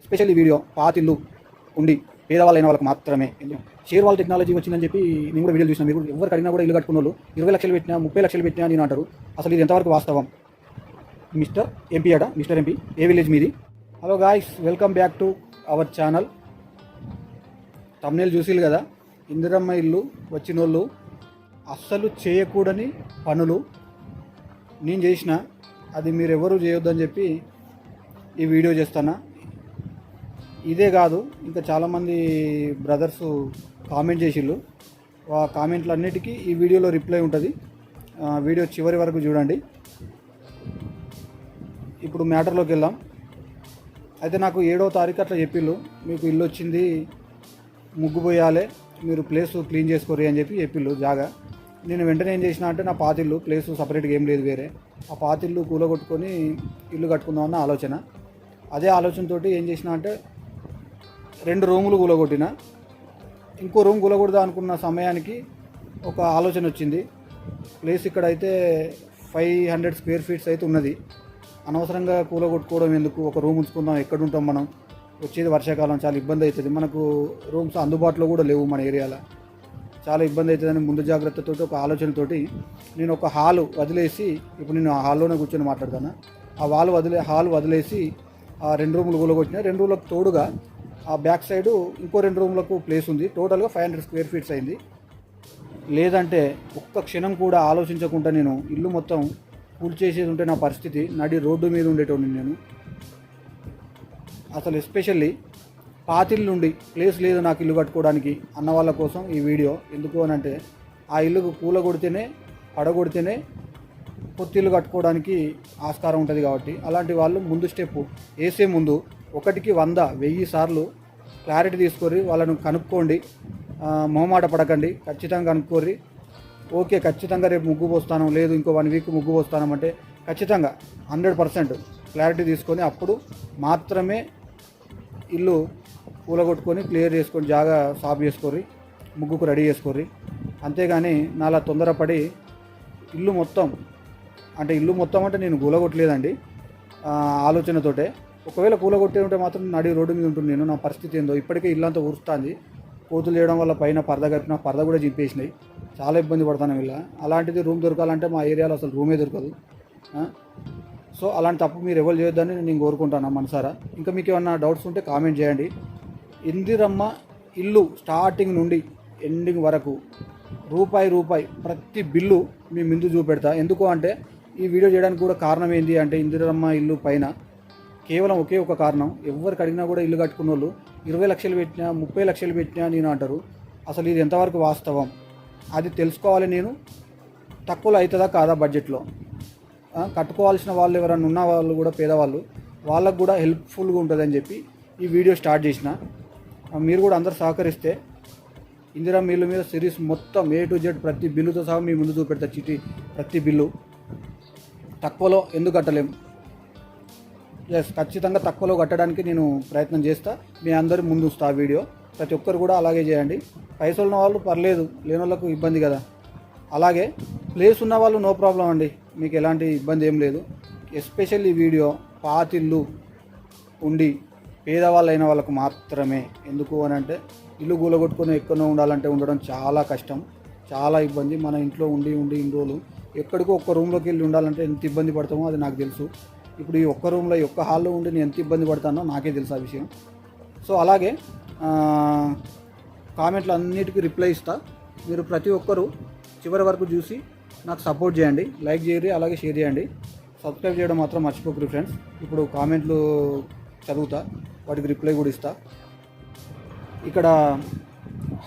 Especially video పాతిల్లు ఉండి పేదవాళ్ళైన వాళ్ళకి మాత్రమే. షేర్ వాళ్ళ టెక్నాలజీ వచ్చిందని చెప్పి నేను కూడా వీడియో చూసిన మీరు ఎవరికి అడిగినా కూడా ఇల్లు కట్టుకున్న వాళ్ళు ఇరవై లక్షలు పెట్టినా ముప్పై లక్షలు పెట్టినా నేను అంటారు. అసలు ఇది ఎంతవరకు వాస్తవం? మిస్టర్ ఎంపీ అడ మిస్టర్ ఎంపీ ఏ విలేజ్ మీది? Hello guys welcome back to our channel thumbnail చూసిలు కదా? ఇందిరమ్మ ఇల్లు వచ్చిన వాళ్ళు అస్సలు చేయకూడని పనులు నేను చేసిన అది మీరు ఎవరు చేయొద్దని చెప్పి ఈ వీడియో చేస్తానా ఇదే కాదు ఇంకా చాలామంది బ్రదర్స్ కామెంట్ చేసిళ్ళు. ఆ కామెంట్లన్నిటికీ ఈ వీడియోలో రిప్లై ఉంటుంది. వీడియో చివరి వరకు చూడండి. ఇప్పుడు మ్యాటర్లోకి వెళ్దాం. అయితే నాకు ఏడో తారీఖు అట్లా చెప్పిళ్ళు. మీకు ఇల్లు వచ్చింది ముగ్గు పోయాలి మీరు ప్లేస్ క్లీన్ చేసుకోరి అని చెప్పి చెప్పిళ్ళు జాగా. నేను వెంటనే ఏం చేసిన అంటే నా పాతిల్లు ప్లేస్ సపరేట్గా ఏం లేదు వేరే. ఆ పాతిల్లు కూలగొట్టుకొని ఇల్లు కట్టుకుందామన్న ఆలోచన. అదే ఆలోచనతోటి ఏం చేసిన అంటే రెండు రూములు కూలగొట్టిన ఇంకో రూమ్ కూలగొడదా అనుకున్న సమయానికి ఒక ఆలోచన వచ్చింది. ప్లేస్ ఇక్కడ అయితే ఫైవ్ హండ్రెడ్ స్క్వేర్ ఫీట్స్ అయితే ఉన్నది. అనవసరంగా కూలగొట్టుకోవడం ఎందుకు? ఒక రూమ్ ఉంచుకుందాం ఎక్కడ ఉంటాం మనం? వచ్చేది వర్షాకాలం చాలా ఇబ్బంది అవుతుంది మనకు రూమ్స్ అందుబాటులో కూడా లేవు మన ఏరియాలో. చాలా ఇబ్బంది అవుతుందని ముందు జాగ్రత్తతో ఒక ఆలోచనతోటి నేను ఒక హాల్ వదిలేసి ఇప్పుడు నేను ఆ హాల్లోనే కూర్చొని మాట్లాడతాను? ఆ వాల్ వదిలే హాల్ వదిలేసి ఆ రెండు రూములు కూలగొట్టిన రెండు రూములకు తోడుగా ఆ బ్యాక్ సైడ్ ఇంకో రెండు రూములకు ప్లేస్ ఉంది. టోటల్గా ఫైవ్ హండ్రెడ్ స్క్వేర్ ఫీట్స్ అయింది. లేదంటే ఒక్క క్షణం కూడా ఆలోచించకుండా నేను ఇల్లు మొత్తం కూల్చేసేది ఉంటే నా పరిస్థితి నడి రోడ్డు మీద ఉండేటోని నేను. అసలు ఎస్పెషల్లీ పాతిల్లు నుండి ప్లేస్ లేదు నాకు ఇల్లు కట్టుకోవడానికి అన్న వాళ్ళ కోసం ఈ వీడియో. ఎందుకు అని అంటే ఆ ఇల్లుకు కూల కొడితేనే పడగొడితేనే కొత్త ఇల్లు కట్టుకోవడానికి ఆస్కారం ఉంటుంది కాబట్టి. అలాంటి వాళ్ళు ముందు స్టెప్ వేసే ముందు ఒకటికి వంద వెయ్యి సార్లు క్లారిటీ తీసుకొని వాళ్ళను కనుక్కోండి. మొహమాట పడకండి. ఖచ్చితంగా కనుక్కోర్రి. ఓకే ఖచ్చితంగా రేపు ముగ్గు పోస్తాను. లేదు ఇంకో వన్ వీక్ ముగ్గు పోస్తాను అంటే ఖచ్చితంగా హండ్రెడ్ పర్సెంట్ క్లారిటీ తీసుకొని అప్పుడు మాత్రమే ఇల్లు కూలగొట్టుకొని క్లియర్ చేసుకొని జాగా సాఫ్ చేసుకోర్రి. ముగ్గుకు రెడీ చేసుకోర్రి. అంతేగాని నాలా తొందరపడి ఇల్లు మొత్తం అంటే ఇల్లు మొత్తం అంటే నేను కూలగొట్టలేదండి. ఆలోచనతోటే. ఒకవేళ కూలగొట్టే ఉంటే మాత్రం నడి రోడ్డు మీద ఉంటుంది. నేను నా పరిస్థితి ఏందో ఇప్పటికే ఇల్లంతా ఊరుస్తుంది. కోతులు చేయడం వల్ల పైన పరద కప్పిన పరద కూడా చింపేసినాయి. చాలా ఇబ్బంది పడతాను వీళ్ళ అలాంటిది రూమ్ దొరకాలంటే మా ఏరియాలో అసలు రూమే దొరకదు. సో అలాంటి తప్పు మీరు ఎవరు చేయొద్దని నేను కోరుకుంటాను మనసారా. ఇంకా మీకు ఏమన్నా డౌట్స్ ఉంటే కామెంట్ చేయండి. ఇందిరమ్మ ఇల్లు స్టార్టింగ్ నుండి ఎండింగ్ వరకు రూపాయి రూపాయి ప్రతి బిల్లు మీ ముందు చూపెడతా. ఎందుకు అంటే ఈ వీడియో చేయడానికి కూడా కారణం ఏంటి అంటే ఇందిరమ్మ ఇల్లు పైన కేవలం ఒకే ఒక కారణం. ఎవరికి అడిగినా కూడా ఇల్లు కట్టుకున్న వాళ్ళు ఇరవై లక్షలు పెట్టినా ముప్పై లక్షలు పెట్టినా నేను అంటారు అసలు ఇది ఎంతవరకు వాస్తవం? అది తెలుసుకోవాలి నేను. తక్కువలో అవుతుందా కాదా బడ్జెట్లో? కట్టుకోవాల్సిన వాళ్ళు ఎవరైనా ఉన్న వాళ్ళు కూడా పేదవాళ్ళు వాళ్ళకు కూడా హెల్ప్ఫుల్గా ఉంటుందని చెప్పి ఈ వీడియో స్టార్ట్ చేసిన. మీరు కూడా అందరు సహకరిస్తే ఇందిరా మిల్లు మీద సిరీస్ మొత్తం ఏ టు జెడ్ ప్రతి బిల్లుతో సహా మీ ముందు చూపెడతా చిటి ప్రతి బిల్లు. తక్కువలో ఎందుకు కట్టలేము ఎస్ ఖచ్చితంగా తక్కువలో కట్టడానికి నేను ప్రయత్నం చేస్తా. మీ అందరి ముందు వస్తా ఆ వీడియో. ప్రతి ఒక్కరు కూడా అలాగే చేయండి. పైసలు ఉన్న వాళ్ళు పర్లేదు లేని వాళ్ళకు ఇబ్బంది కదా. అలాగే ప్లేస్ ఉన్న వాళ్ళు నో ప్రాబ్లం అండి. మీకు ఎలాంటి ఇబ్బంది ఏం లేదు. ఎస్పెషల్లీ వీడియో పాతిల్లు ఉండి పేదవాళ్ళు అయిన వాళ్ళకు మాత్రమే. ఎందుకు అని అంటే ఇల్లు కూలగొట్టుకొని ఎక్కడో ఉండాలంటే ఉండడం చాలా కష్టం. చాలా ఇబ్బంది. మన ఇంట్లో ఉండి ఉండి ఇన్ని రోజులు ఎక్కడికో ఒక్క రూమ్లోకి వెళ్ళి ఉండాలంటే ఎంత ఇబ్బంది పడతామో అది నాకు తెలుసు. ఇప్పుడు ఈ ఒక్క రూమ్లో ఈ ఒక్క హాల్లో ఉండి నేను ఎంత ఇబ్బంది పడతానో నాకే తెలుసు ఆ విషయం. సో అలాగే కామెంట్లు అన్నిటికీ రిప్లై ఇస్తా. మీరు ప్రతి ఒక్కరూ చివరి వరకు చూసి నాకు సపోర్ట్ చేయండి. లైక్ చేయండి అలాగే షేర్ చేయండి. సబ్స్క్రైబ్ చేయడం మాత్రం మర్చిపోకరు ఫ్రెండ్స్. ఇప్పుడు కామెంట్లు చదువుతా వాటికి రిప్లై కూడా ఇస్తా. ఇక్కడ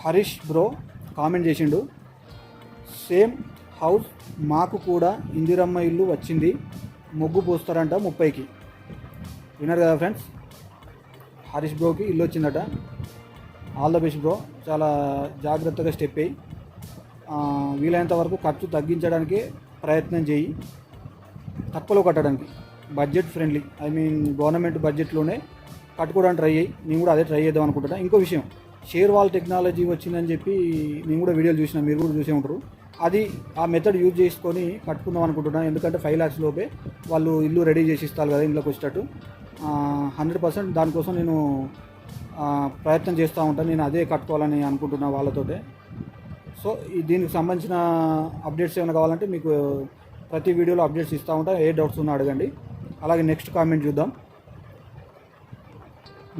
హరీష్ బ్రో కామెంట్ చేసిండు సేమ్ హౌస్ మాకు కూడా ఇందిరమ్మ ఇల్లు వచ్చింది. మొగ్గు పోస్తారంట ముప్పైకి. విన్నారు కదా ఫ్రెండ్స్? హరీష్ బ్రోకి ఇల్లు వచ్చిందట. ఆల్ ద బెస్ట్ బ్రో చాలా జాగ్రత్తగా స్టెప్ అయ్యి వీలైనంత వరకు ఖర్చు తగ్గించడానికి ప్రయత్నం చేయి. తక్కువలో కట్టడానికి. Budget friendly I mean government బడ్జెట్లోనే కట్టుకోవడానికి ట్రై అయ్యి నేను కూడా అదే ట్రై చేద్దాం అనుకుంటున్నా. ఇంకో విషయం. షేర్ వాల్ టెక్నాలజీ వచ్చిందని చెప్పి నేను కూడా వీడియోలు చూసిన మీరు కూడా చూసే ఉంటారు. అది ఆ మెథడ్ యూజ్ చేసుకొని కట్టుకుందాం అనుకుంటున్నాను. ఎందుకంటే ఫైవ్ ల్యాక్స్ లోపే వాళ్ళు ఇల్లు రెడీ చేసి ఇస్తారు కదా ఇంట్లోకి వచ్చేటట్టు. హండ్రెడ్ పర్సెంట్ దానికోసం నేను ప్రయత్నం చేస్తూ ఉంటాను. నేను అదే కట్టుకోవాలని అనుకుంటున్నా వాళ్ళతోటే. సో దీనికి సంబంధించిన అప్డేట్స్ ఏమైనా కావాలంటే మీకు ప్రతి వీడియోలో అప్డేట్స్ ఇస్తూ ఉంటా. ఏ డౌట్స్ ఉన్నా అడగండి. అలాగే నెక్స్ట్ కామెంట్ చూద్దాం.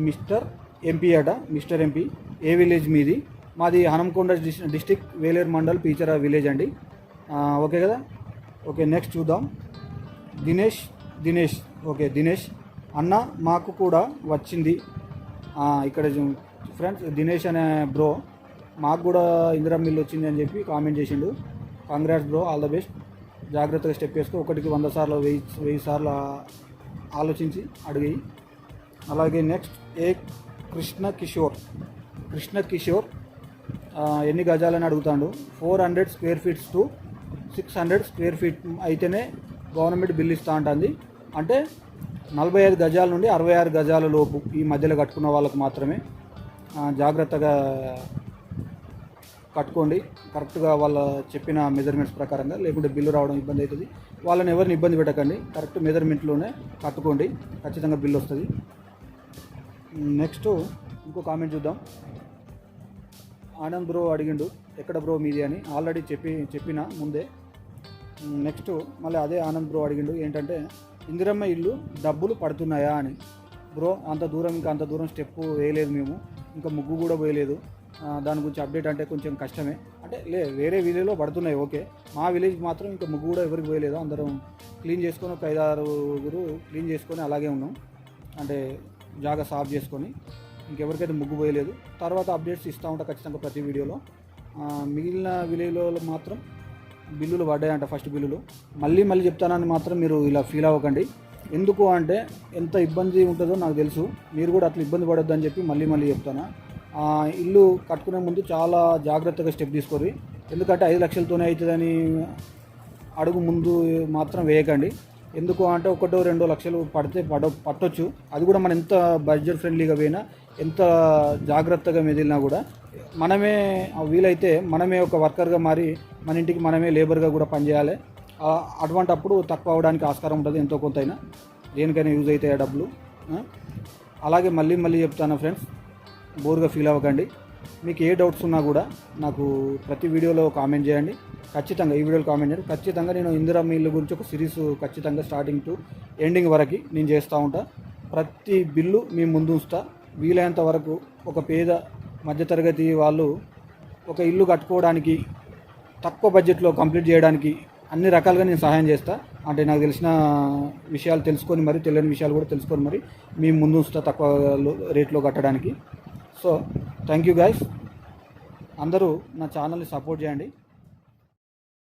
మిస్టర్ ఎంపీ అట మిస్టర్ ఎంపీ ఏ విలేజ్ మీది? మాది Hanamkonda dis district Veleru mandal Peechara village అండి. ఓకే కదా? ఓకే నెక్స్ట్ చూద్దాం. దినేష్ దినేష్ ఓకే దినేష్. అన్న మాకు కూడా వచ్చింది. ఇక్కడ ఫ్రెండ్స్ దినేష్ అనే బ్రో మాకు కూడా ఇందిరా మిల్ వచ్చింది అని చెప్పి కామెంట్ చేసిండు. Congrats bro all the best జాగ్రత్తగా స్టెప్ వేసుకో ఒకటికి వంద సార్లు వెయ్యి వెయ్యి సార్లు ఆలోచించి అడిగి. అలాగే నెక్స్ట్ ఏ కృష్ణ కిషోర్. కృష్ణ కిషోర్ ఎన్ని గజాలని అడుగుతాడు? Four hundred square feets to six hundred square feet అయితేనే గవర్నమెంట్ బిల్ ఇస్తూ ఉంటుంది అంటే నలభై ఐదు గజాల నుండి అరవై ఆరు గజాల లోపు ఈ మధ్యలో కట్టుకున్న వాళ్ళకు మాత్రమే జాగ్రత్తగా కట్టుకోండి. కరెక్ట్గా వాళ్ళ చెప్పిన మెజర్మెంట్స్ ప్రకారంగా లేకుంటే బిల్లు రావడం ఇబ్బంది అవుతుంది. వాళ్ళని ఎవరిని ఇబ్బంది పెట్టకండి. కరెక్ట్ మెజర్మెంట్లోనే కట్టుకోండి. ఖచ్చితంగా బిల్లు వస్తుంది. నెక్స్ట్ ఇంకో కామెంట్ చూద్దాం. ఆనంద్ బ్రో అడిగిండు ఎక్కడ బ్రో మీది అని? ఆల్రెడీ చెప్పి చెప్పిన ముందే. నెక్స్ట్ మళ్ళీ అదే ఆనంద్ బ్రో అడిగిండు ఏంటంటే ఇందిరమ్మ ఇల్లు డబ్బులు పడుతున్నాయా? అని. బ్రో అంత దూరం ఇంకా అంత దూరం స్టెప్ వేయలేదు మేము ఇంకా ముగ్గు కూడా పోయలేదు. దాని గురించి అప్డేట్ అంటే కొంచెం కష్టమే. అంటే లే వేరే విలేజ్లో పడుతున్నాయి ఓకే. మా విలేజ్ మాత్రం ఇంకా ముగ్గు కూడా ఎవరికి పోయలేదు. అందరం క్లీన్ చేసుకొని ఒక ఐదారుగురు క్లీన్ చేసుకొని అలాగే ఉన్నాం. అంటే జాగా సాఫ్ చేసుకొని. ఇంకెవరికైతే ముగ్గు పోయలేదు. తర్వాత అప్డేట్స్ ఇస్తూ ఉంటా ఖచ్చితంగా ప్రతి వీడియోలో. మిగిలిన విలేజ్లో మాత్రం బిల్లులు పడ్డాయంట ఫస్ట్ బిల్లులు. మళ్ళీ మళ్ళీ చెప్తానని మాత్రం మీరు ఇలా ఫీల్ అవ్వకండి. ఎందుకు అంటే ఎంత ఇబ్బంది ఉంటుందో నాకు తెలుసు. మీరు కూడా అట్లా ఇబ్బంది పడొద్దు అని చెప్పి మళ్ళీ మళ్ళీ చెప్తాను. ఇల్లు కట్టుకునే ముందు చాలా జాగ్రత్తగా స్టెప్ తీసుకోరు. ఎందుకంటే ఐదు లక్షలతోనే అవుతుందని అడుగు ముందు మాత్రం వేయకండి. ఎందుకు అంటే ఒకటో రెండో లక్షలు పడితే పడ పట్టొచ్చు. అది కూడా మనం ఎంత బడ్జెట్ ఫ్రెండ్లీగా పోయినా ఎంత జాగ్రత్తగా మెదిలినా కూడా మనమే ఆ వీలైతే మనమే ఒక వర్కర్గా మారి మన ఇంటికి మనమే లేబర్గా కూడా పనిచేయాలి. అటువంటి అప్పుడు తక్కువ అవడానికి ఆస్కారం ఉంటుంది ఎంతో కొంతైనా. దేనికైనా యూజ్ అవుతాయి ఆ డబ్బులు అలాగే మళ్ళీ మళ్ళీ చెప్తాను ఫ్రెండ్స్ బోర్గా ఫీల్ అవ్వకండి. మీకు ఏ డౌట్స్ ఉన్నా కూడా నాకు ప్రతి వీడియోలో కామెంట్ చేయండి. ఖచ్చితంగా ఈ వీడియోలో కామెంట్ చేయండి. ఖచ్చితంగా నేను ఇందిరా మిల్లు గురించి ఒక సిరీస్ ఖచ్చితంగా స్టార్టింగ్ టు ఎండింగ్ వరకు నేను చేస్తూ ఉంటా. ప్రతి బిల్లు మీ ముందు ఉంచుతా. వీలైనంత వరకు ఒక పేద మధ్యతరగతి వాళ్ళు ఒక ఇల్లు కట్టుకోవడానికి తక్కువ బడ్జెట్లో కంప్లీట్ చేయడానికి అన్ని రకాలుగా నేను సహాయం చేస్తా. అంటే నాకు తెలిసిన విషయాలు తెలుసుకొని మరి తెలియని విషయాలు కూడా తెలుసుకొని మరి మేము ముందు ఉంచుతా తక్కువ రేట్లో కట్టడానికి. సో థ్యాంక్ యూ గాయస్ అందరూ నా ఛానల్ని సపోర్ట్ చేయండి.